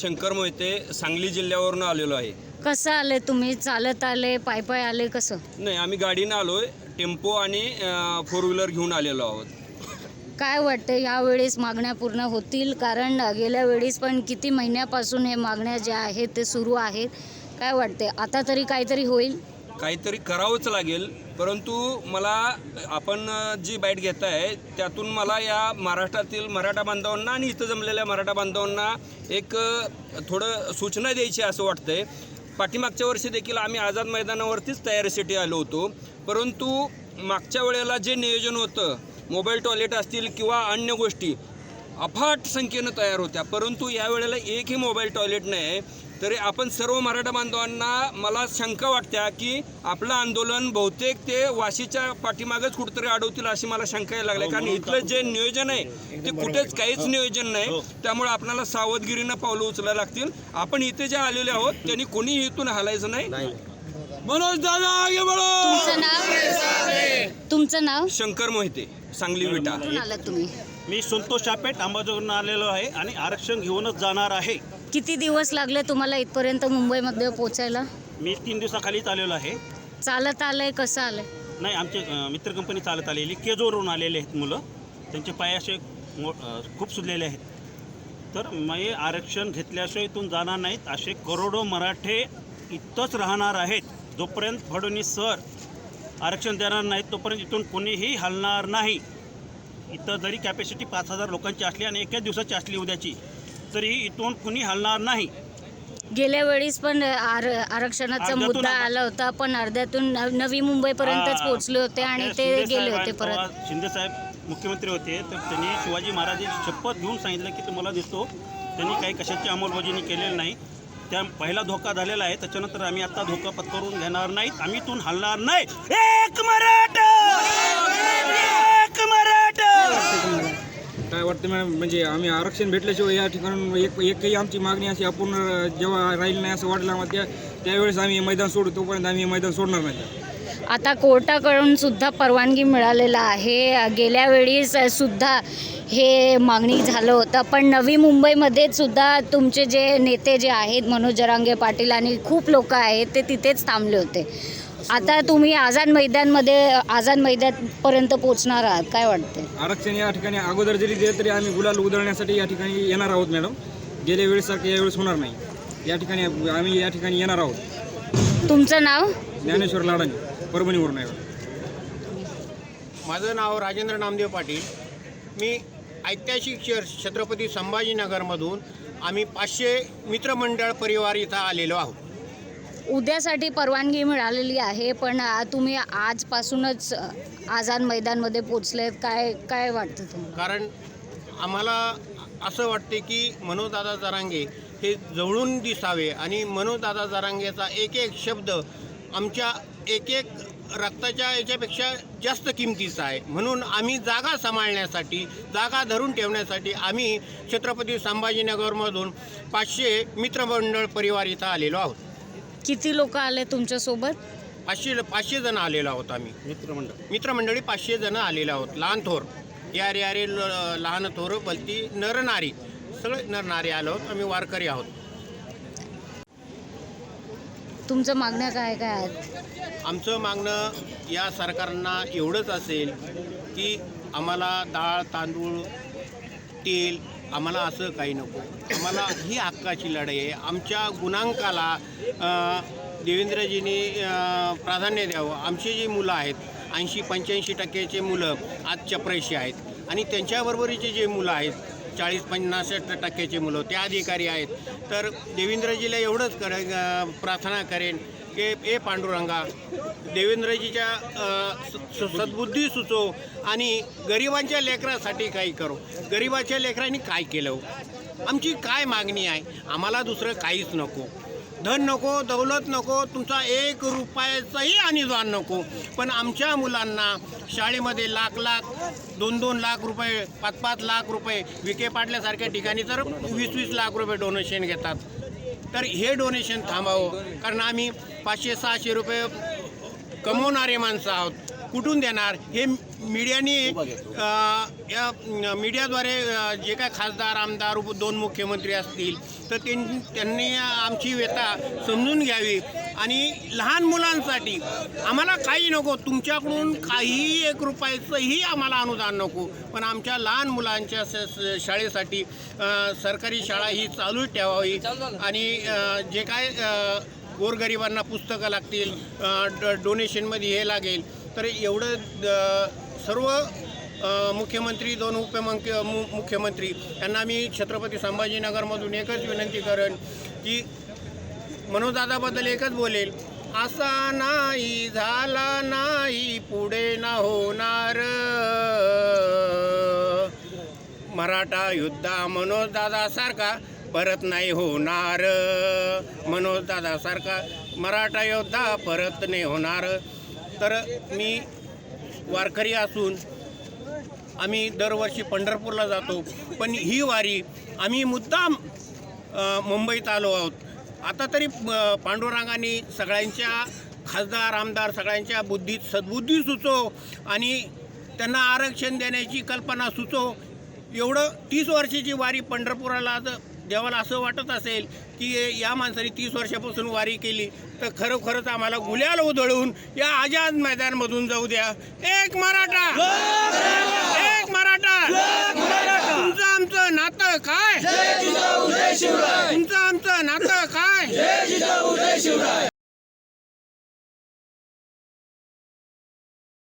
शंकर मोहिते सांगली जिल्ह्यावरून आलेलो आहे. कसं आले तुम्ही? चालत आले? पाय पाय आले? कसं? नाही आम्ही गाडीनं आलोय. टेम्पो आणि फोर व्हीलर घेऊन आलेलो आहोत. काय वाटतं? यावेळेस मागण्या पूर्ण होतील? कारण गेल्या वेळेस पण किती महिन्यापासून हे मागण्या ज्या आहेत ते सुरू आहेत. काय वाटते आता तरी काहीतरी होईल? काहीतरी करावंच लागेल. परंतु मला आपण जी बाईट घेत आहे त्यातून मला या महाराष्ट्रातील मराठा बांधवांना आणि इथं जमलेल्या मराठा बांधवांना एक थोडं सूचना द्यायची असं वाटतंय. पाठीमागच्या वर्षी देखील आम्ही आझाद मैदानावरतीच तयारीसाठी आलो होतो. परंतु मागच्या वेळेला जे नियोजन होतं मोबाईल टॉयलेट असतील किंवा अन्य गोष्टी अफाट संख्येनं तयार होत्या. परंतु यावेळेला एकही मोबाईल टॉयलेट नाही. आहे तरी आपण सर्व मराठा बांधवांना मला शंका वाटत्या की आपलं आंदोलन बहुतेक ते वाशीच्या पाठीमागच कुठेतरी अडवतील अशी मला शंका यायला लागली. कारण इथलं जे नियोजन आहे ते कुठेच काहीच नियोजन नाही. त्यामुळे आपल्याला सावधगिरीनं पावलं उचलायला लागतील. आपण इथे जे आलेले आहोत त्यांनी कोणीही इथून हलायचं नाही. मनोज दादा आगे तुमचं नाव? तुमचं नाव? शंकर मोहिते सांगली विटा. तुम्ही? मी संतोष शापेट अंबाजोगरून आलेलो आहे आणि आरक्षण घेऊनच जाणार आहे. किती दिवस लागले तुम्हाला इथपर्यंत मुंबईमध्ये पोचायला मी तीन दिवसाखालीच आलेलो आहे. चालत आलंय कसं आलंय? नाही आमचे अं, मित्र कंपनी चालत आलेली. केजोवरून आलेले आहेत मुलं. त्यांचे पाय असे मो अं, खूप सुजलेले आहेत. तर मी आरक्षण घेतल्याशिवाय इथून जाणार नाहीत. असे करोडो मराठे इथंच राहणार आहेत. जोपर्यंत फडणवीस सर आरक्षण देणार नाहीत तोपर्यंत इथून कोणीही हलणार नाही. इथं जरी कॅपॅसिटी पाच हजार लोकांची असली आणि एकाच दिवसाची असली उद्याची तरी इथून कुणी हलणार नाही. गेल्या वेळेस पण आर आरक्षणाचा अर्ध्यातून मुद्दा आला होता पण अर्ध्यातून नव- नवी मुंबईपर्यंतच हा, पोहोचले होते आणि ते शिंदे गेले साहेब होते परत. शिंदे साहेब मुख्यमंत्री होते तर त्यांनी शिवाजी महाराजांची शपथ घेऊन सांगितलं की तुम्हाला दिसतो त्यांनी काही कशाची अंमलबजावणी केलेली नाही. त्या पहिला धोका झालेला आहे त्याच्यानंतर आम्ही आता धोका पत्करून घेणार नाहीत. आम्ही इथून हलणार नाही. एक मराठा! काय वाटतं मॅडम? म्हणजे आम्ही आरक्षण भेटल्याशिवाय या ठिकाणून एक एकही आमची मागणी अशी अपूर्ण जेव्हा राहील नाही असं वाटलं आम्हाला त्या त्यावेळेस आम्ही हे मैदान सोडू तोपर्यंत आम्ही हे मैदान सोडणार नाही. आता कोर्टाकडून सुद्धा परवानगी मिळालेला आहे. गेल्या वेळीस सुद्धा हे मागणी झालं होतं. पण नवी मुंबईमध्ये सुद्धा तुमचे जे नेते जे आहेत मनोज जरांगे पाटील आणि खूप लोक आहेत ते तिथेच थांबले होते. आता तुम्ही आझाद मैदानमध्ये आझाद मैदानपर्यंत पोहोचणार आहात काय वाटते आरक्षण या ठिकाणी अगोदर जरी दिलं तरी आम्ही गुलाल उधळण्यासाठी या ठिकाणी येणार आहोत मॅडम गेल्या वेळेसारखं यावेळेस होणार नाही. या ठिकाणी आम्ही या ठिकाणी येणार आहोत. तुमचं नाव? ज्ञानेश्वर लाडाने परभणीवरून आहे. माझं नाव राजेंद्र नामदेव पाटील. मी ऐतिहासिक शहर छत्रपती संभाजीनगरमधून आम्ही पाचशे मित्रमंडळ परिवार इथं आलेलो आहोत. उद्यासाठी परवानगी मिळालेली आहे पण तुम्ही आजपासूनच आझाद मैदानमध्ये पोचले काय काय वाटतं तुम्हाला? कारण आम्हाला असं वाटते की मनोजदादा जरांगे हे जवळून दिसावे आणि मनोजदादा जरांगेचा एक एक शब्द आमच्या एक एक रक्ताच्या याच्यापेक्षा जास्त किमतीचा आहे. म्हणून आम्ही जागा सांभाळण्यासाठी जागा धरून ठेवण्यासाठी आम्ही छत्रपती संभाजीनगरमधून पाचशे मित्रमंडळ परिवार इथं आलेलो आहोत. किती लोक आले तुमच्यासोबत? पाचशे पाचशे जण आलेलो आहोत आम्ही. मित्रमंडळ. मित्रमंडळी पाचशे जण आलेलो आहोत. लहान थोर. या रे या रे ल- लहान थोर बलती नर नारी. सगळे नर नारी आलो आहोत. आम्ही वारकरी आहोत. तुमचं मागण्या काय काय आहेत? आमचं मागणं या सरकारना एवढंच असेल की आम्हाला डाळ तांदूळ तेल आम्हाला असं काही नको. आम्हाला ही हक्काची लढाई आहे. आमच्या गुणांकाला देवेंद्रजींनी प्राधान्य द्यावं. आमची जी मुलं आहेत ऐंशी पंच्याऐंशी टक्क्याचे मुलं आज चपराशी आहेत. आणि त्यांच्याबरोबरीचे जे मुलं आहेत चाळीस पन्नास टक्क्याचे मुलं ते अधिकारी आहेत. तर देवेंद्रजीला एवढंच कर प्रार्थना करेन के ए पांडुरंगा देवेंद्रजीच्या स- सद्बुद्धी सुचो आणि गरिबांच्या लेकरासाठी काही करो. गरिबाच्या लेकरांनी काय केलं हो? आमची काय मागणी आहे? आम्हाला दुसरं काहीच नको. धन नको दौलत नको तुमचा एक रुपयाचाही अनुदान नको. पण आमच्या मुलांना शाळेमध्ये लाख लाख दोन दोन लाख रुपये पाच पाच लाख रुपये विके पाडल्यासारख्या ठिकाणी तर वीस वीस लाख रुपये डोनेशन घेतात. तर हे डोनेशन थांबावं. कारण आम्ही पाचशे सहाशे रुपये कमवणारे माणसं आहोत. कुठून देणार? हे मीडियाने या मीडियाद्वारे जे काय खासदार आमदार उप- दोन मुख्यमंत्री असतील तर त्यां- त्यांनी आमची व्यथा समजून घ्यावी. आणि लहान मुलांसाठी आम्हाला काही नको तुमच्याकडून काहीही एक रुपयाचंही आम्हाला अनुदान नको. पण आमच्या लहान मुलांच्या स- शाळेसाठी सरकारी शाळा ही चालू ठेवावी आणि जे काय गोरगरिबांना पुस्तकं लागतील ड- डोनेशनमध्ये हे लागेल तर एवढं सर्व मुख्यमंत्री दोन उपमुख्य मु- मुख्यमंत्री यांना मी छत्रपती संभाजीनगरमधून एकच विनंती करेन की मनोजदादाबद्दल एकच बोलेल. असा नाही झाला नाही पुढे ना होणार. मराठा युद्धा मनोजदादासारखा परत नाही होणार. मनोजदादासारखा मराठा योद्धा परत नाही होणार. तर मी वारकरी असून आम्ही दरवर्षी पंढरपूरला जातो. पण ही वारी आम्ही मुद्दाम मुंबईत आलो आहोत. आता तरी पांडुरंगाने सगळ्यांच्या खासदार आमदार सगळ्यांच्या बुद्धीत सद्बुद्धी सुचो आणि त्यांना आरक्षण देण्याची कल्पना सुचो. एवढं तीस वर्षाची वारी पंढरपुराला देवाला असं वाटत असेल की या माणसाने तीस वर्षापासून वारी केली तर खरोखरच आम्हाला गुल्याला उधळून या आझाद मैदानमधून जाऊ द्या. एक मराठा एक मराठा!